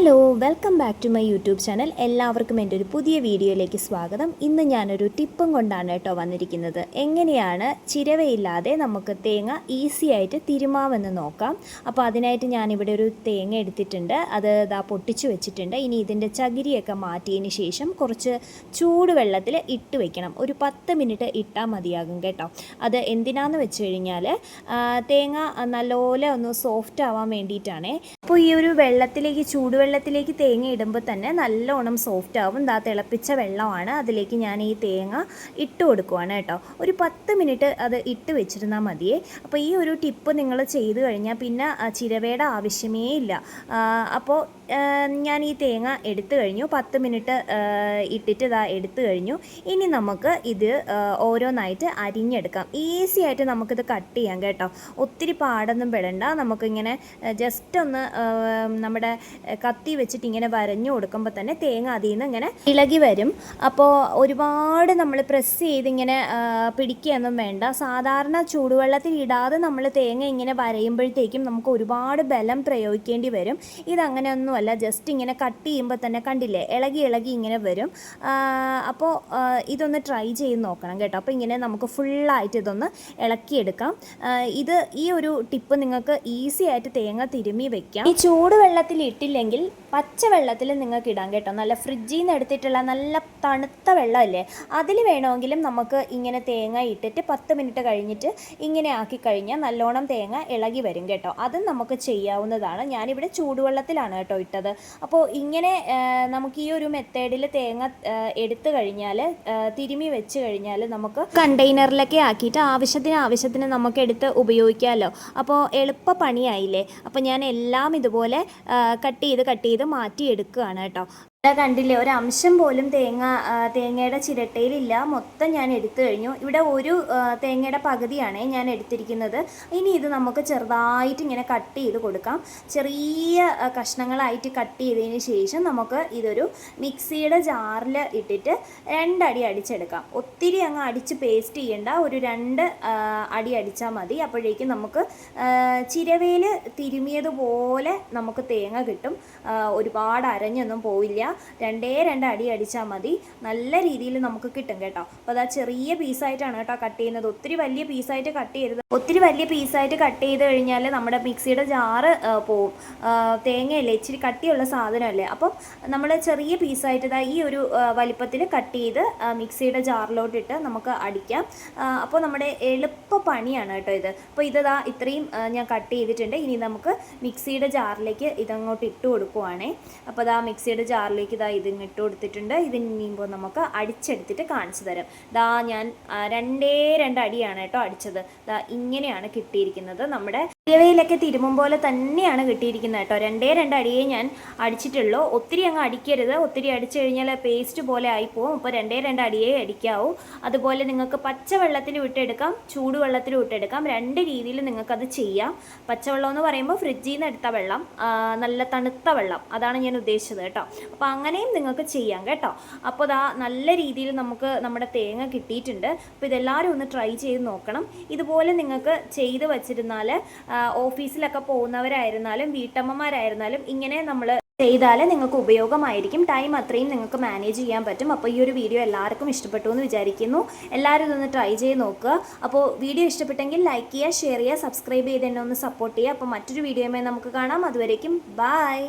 Hello welcome back to my YouTube channel എല്ലാവർക്കും എന്റെ ഒരു പുതിയ വീഡിയോയിലേക്ക് സ്വാഗതം. ഇന്ന് ഞാനൊരു ടിപ്പും കൊണ്ടാണ് കേട്ടോ വന്നിരിക്കുന്നത്. എങ്ങനെയാണ് ചിരവയില്ലാതെ നമുക്ക് തേങ്ങ ഈസി ആയിട്ട് തിരുമാവെന്ന് നോക്കാം. അപ്പോൾ അതിനായിട്ട് ഞാനിവിടെ ഒരു തേങ്ങ എടുത്തിട്ടുണ്ട്. അത് ഇതാ പൊട്ടിച്ചു വെച്ചിട്ടുണ്ട്. ഇനി ഇതിന്റെ ചകിരിയൊക്കെ മാറ്റിയതിന് ശേഷം കുറച്ച് ചൂടുവെള്ളത്തിൽ ഇട്ട് വെക്കണം. ഒരു പത്ത് മിനിറ്റ് ഇട്ടാൽ മതിയാകും കേട്ടോ. അത് എന്തിനാന്ന് വെച്ച് കഴിഞ്ഞാൽ തേങ്ങ നല്ലപോലെ ഒന്ന് സോഫ്റ്റ് ആവാൻ വേണ്ടിയിട്ടാണേ. അപ്പോൾ ഈ ഒരു വെള്ളത്തിലേക്ക് ചൂടുവെള്ളത്തിലേക്ക് തേങ്ങ ഇടുമ്പോൾ തന്നെ നല്ലോണം സോഫ്റ്റ് ആവും. ദാ തിളപ്പിച്ച വെള്ളമാണ്. അതിലേക്ക് ഞാൻ ഈ തേങ്ങ ഇട്ട് കൊടുക്കുവാണ് കേട്ടോ. ഒരു പത്ത് മിനിറ്റ് അത് ഇട്ട് വെച്ചിരുന്നാൽ മതിയേ. അപ്പോൾ ഈ ഒരു ടിപ്പ് നിങ്ങൾ ചെയ്തു കഴിഞ്ഞാൽ പിന്നെ ചിരവയുടെ ആവശ്യമേ ഇല്ല. അപ്പോൾ ഞാൻ ഈ തേങ്ങ എടുത്തു കഴിഞ്ഞു. പത്ത് മിനിറ്റ് ഇട്ടിട്ട് ഇതാ എടുത്തു കഴിഞ്ഞു. ഇനി നമുക്ക് ഇത് ഓരോന്നായിട്ട് അരിഞ്ഞെടുക്കാം. ഈസി ആയിട്ട് നമുക്കിത് കട്ട് ചെയ്യാം കേട്ടോ. ഒത്തിരി പാടൊന്നും പെടണ്ട. നമുക്കിങ്ങനെ ജസ്റ്റ് ഒന്ന് നമ്മുടെ കത്തി വെച്ചിട്ട് ഇങ്ങനെ വരഞ്ഞു കൊടുക്കുമ്പോൾ തന്നെ തേങ്ങ അതിൽ നിന്ന് ഇങ്ങനെ ഇളകി വരും. അപ്പോൾ ഒരുപാട് നമ്മൾ പ്രസ് ചെയ്ത് ഇങ്ങനെ ആ, പിടിക്കുകയൊന്നും വേണ്ട. സാധാരണ ചൂടുവെള്ളത്തിൽ ഇടാതെ നമ്മൾ തേങ്ങ ഇങ്ങനെ വരയുമ്പോഴത്തേക്കും നമുക്ക് ഒരുപാട് ബലം പ്രയോഗിക്കേണ്ടി വരും. ഇതങ്ങനെയൊന്നുമല്ല ജസ്റ്റ് ഇങ്ങനെ കട്ട് ചെയ്യുമ്പോൾ തന്നെ കണ്ടില്ലേ ഇളകി ഇളകി ഇങ്ങനെ വരും. അപ്പോൾ ഇതൊന്ന് ട്രൈ ചെയ്ത് നോക്കണം കേട്ടോ. അപ്പോൾ ഇങ്ങനെ നമുക്ക് ഫുള്ളായിട്ട് ഇതൊന്ന് ഇളക്കിയെടുക്കാം. ഇത് ഈ ഒരു ടിപ്പ് നിങ്ങൾക്ക് ഈസി ആയിട്ട് തേങ്ങ തിരുമ്മി വെക്കാം. ഈ ചൂടുവെള്ളത്തിൽ ഇട്ടില്ലെങ്കിൽ പച്ചവെള്ളത്തിൽ നിങ്ങൾക്ക് ഇടാം കേട്ടോ. നല്ല ഫ്രിഡ്ജിൽ നിന്ന് എടുത്തിട്ടുള്ള നല്ല തണുത്ത വെള്ളമല്ലേ അതിൽ വേണമെങ്കിലും നമുക്ക് ഇങ്ങനെ തേങ്ങ ഇട്ടിട്ട് പത്ത് മിനിറ്റ് കഴിഞ്ഞിട്ട് ഇങ്ങനെ ആക്കി കഴിഞ്ഞാൽ നല്ലോണം തേങ്ങ ഇളകി വരും കേട്ടോ. അതും നമുക്ക് ചെയ്യാവുന്നതാണ്. ഞാനിവിടെ ചൂടുവെള്ളത്തിലാണ് കേട്ടോ ഇട്ടത് അപ്പോൾ ഇങ്ങനെ നമുക്ക് ഈ ഒരു മെത്തേഡിൽ തേങ്ങ എടുത്തു കഴിഞ്ഞാൽ തിരുമി വെച്ച് കഴിഞ്ഞാൽ നമുക്ക് കണ്ടെയ്നറിലൊക്കെ ആക്കിയിട്ട് ആവശ്യത്തിന് ആവശ്യത്തിന് നമുക്ക് എടുത്ത് ഉപയോഗിക്കാമല്ലോ അപ്പോൾ എളുപ്പ പണിയായില്ലേ? അപ്പോൾ ഞാൻ എല്ലാം ഇതുപോലെ കട്ട് ചെയ്ത് കട്ട് ചെയ്ത് മാറ്റിയെടുക്കുകയാണ് കേട്ടോ. ഇവിടെ കണ്ടില്ലേ ഒരു അംശം പോലും തേങ്ങ തേങ്ങയുടെ ചിരട്ടയിലില്ല. മൊത്തം ഞാൻ എടുത്തു കഴിഞ്ഞു. ഇവിടെ ഒരു തേങ്ങയുടെ പകുതിയാണ് ഞാൻ എടുത്തിരിക്കുന്നത്. ഇനി ഇത് നമുക്ക് ചെറുതായിട്ട് ഇങ്ങനെ കട്ട് ചെയ്ത് കൊടുക്കാം. ചെറിയ കഷ്ണങ്ങളായിട്ട് കട്ട് ചെയ്തതിന് ശേഷം നമുക്ക് ഇതൊരു മിക്സിയുടെ ജാറിൽ ഇട്ടിട്ട് രണ്ടടി അടിച്ചെടുക്കാം. ഒത്തിരി അങ്ങ് അടിച്ച് പേസ്റ്റ് ചെയ്യേണ്ട. ഒരു രണ്ട് അടി അടിച്ചാൽ മതി. അപ്പോഴേക്കും നമുക്ക് ചിരവേൽ തിരുമിയതുപോലെ നമുക്ക് തേങ്ങ കിട്ടും. ഒരുപാട് അരഞ്ഞൊന്നും പോവില്ല. രണ്ടേ രണ്ട് അടി അടിച്ചാൽ മതി. നല്ല രീതിയിൽ നമുക്ക് കിട്ടും കേട്ടോ. അപ്പോൾ അതാ ചെറിയ പീസായിട്ടാണ് കേട്ടോ കട്ട് ചെയ്യുന്നത്. ഒത്തിരി വലിയ പീസായിട്ട് കട്ട് ചെയ്യരുത്. ഒത്തിരി വലിയ പീസായിട്ട് കട്ട് ചെയ്ത് കഴിഞ്ഞാൽ നമ്മുടെ മിക്സിയുടെ ജാറ് പോവും. തേങ്ങയല്ലേ ഇച്ചിരി കട്ടിയുള്ള സാധനമല്ലേ? അപ്പം നമ്മൾ ചെറിയ പീസായിട്ട് ഈ ഒരു വലിപ്പത്തിൽ കട്ട് ചെയ്ത് മിക്സിയുടെ ജാറിലോട്ടിട്ട് നമുക്ക് അടിക്കാം. അപ്പോൾ നമ്മുടെ എളുപ്പ പണിയാണ് കേട്ടോ ഇത്. അപ്പോൾ ഇതാ ഇത്രയും ഞാൻ കട്ട് ചെയ്തിട്ടുണ്ട്. ഇനി നമുക്ക് മിക്സിയുടെ ജാറിലേക്ക് ഇതങ്ങോട്ട് ഇട്ട് കൊടുക്കുവാണേ. അപ്പോൾ ഇതാ മിക്സിയുടെ ജാറിലേക്ക് ഇതാ ഇത് ഇട്ട് കൊടുത്തിട്ടുണ്ട്. ഇത് ഇനിയുമ്പോൾ നമുക്ക് അടിച്ചെടുത്തിട്ട് കാണിച്ചു തരാം. ദാ ഞാൻ രണ്ടേ രണ്ട് അടിയാണ് കേട്ടോ അടിച്ചത്. ദാ ഇങ്ങനെയാണ് കിട്ടിയിരിക്കുന്നത് നമ്മുടെ ഇലവയിലൊക്കെ തിരുമും പോലെ തന്നെയാണ് കിട്ടിയിരിക്കുന്നത് കേട്ടോ. രണ്ടേ രണ്ട് അടിയേ ഞാൻ അടിച്ചിട്ടുള്ളൂ. ഒത്തിരി അങ്ങ് അടിക്കരുത്. ഒത്തിരി അടിച്ചു കഴിഞ്ഞാൽ പേസ്റ്റ് പോലെ ആയിപ്പോവും. അപ്പോൾ രണ്ടേ രണ്ട് അടിയേ അടിക്കാവൂ. അതുപോലെ നിങ്ങൾക്ക് പച്ചവെള്ളത്തിൽ വിട്ടെടുക്കാം ചൂടുവെള്ളത്തിൽ വിട്ടെടുക്കാം. രണ്ട് രീതിയിൽ നിങ്ങൾക്കത് ചെയ്യാം. പച്ചവെള്ളം എന്ന് പറയുമ്പോൾ ഫ്രിഡ്ജിൽ നിന്ന് എടുത്ത വെള്ളം നല്ല തണുത്ത വെള്ളം. അതാണ് ഞാൻ ഉദ്ദേശിച്ചത് കേട്ടോ. അപ്പോൾ അങ്ങനെയും നിങ്ങൾക്ക് ചെയ്യാം കേട്ടോ. അപ്പോൾ ഇതാ നല്ല രീതിയിൽ നമുക്ക് നമ്മുടെ തേങ്ങ കിട്ടിയിട്ടുണ്ട്. അപ്പോൾ ഇതെല്ലാവരും ഒന്ന് ട്രൈ ചെയ്ത് നോക്കണം. ഇതുപോലെ നിങ്ങൾക്ക് ചെയ്ത് വച്ചിരുന്നാൽ ഓഫീസിലൊക്കെ പോകുന്നവരായിരുന്നാലും വീട്ടമ്മമാരായിരുന്നാലും ഇങ്ങനെ നമ്മൾ ചെയ്താൽ നിങ്ങൾക്ക് ഉപയോഗമായിരിക്കും. ടൈം അത്രയും നിങ്ങൾക്ക് മാനേജ് ചെയ്യാൻ പറ്റും. അപ്പോൾ ഈ ഒരു വീഡിയോ എല്ലാവർക്കും ഇഷ്ടപ്പെട്ടു എന്ന് വിചാരിക്കുന്നു. എല്ലാവരും ഇതൊന്ന് ട്രൈ ചെയ്ത് നോക്കുക. അപ്പോൾ വീഡിയോ ഇഷ്ടപ്പെട്ടെങ്കിൽ ലൈക്ക് ചെയ്യുക ഷെയർ ചെയ്യുക സബ്സ്ക്രൈബ് ചെയ്ത് എന്നെ ഒന്ന് സപ്പോർട്ട് ചെയ്യുക. അപ്പോൾ മറ്റൊരു വീഡിയോയുമായി നമുക്ക് കാണാം. അതുവരേക്കും ബായ്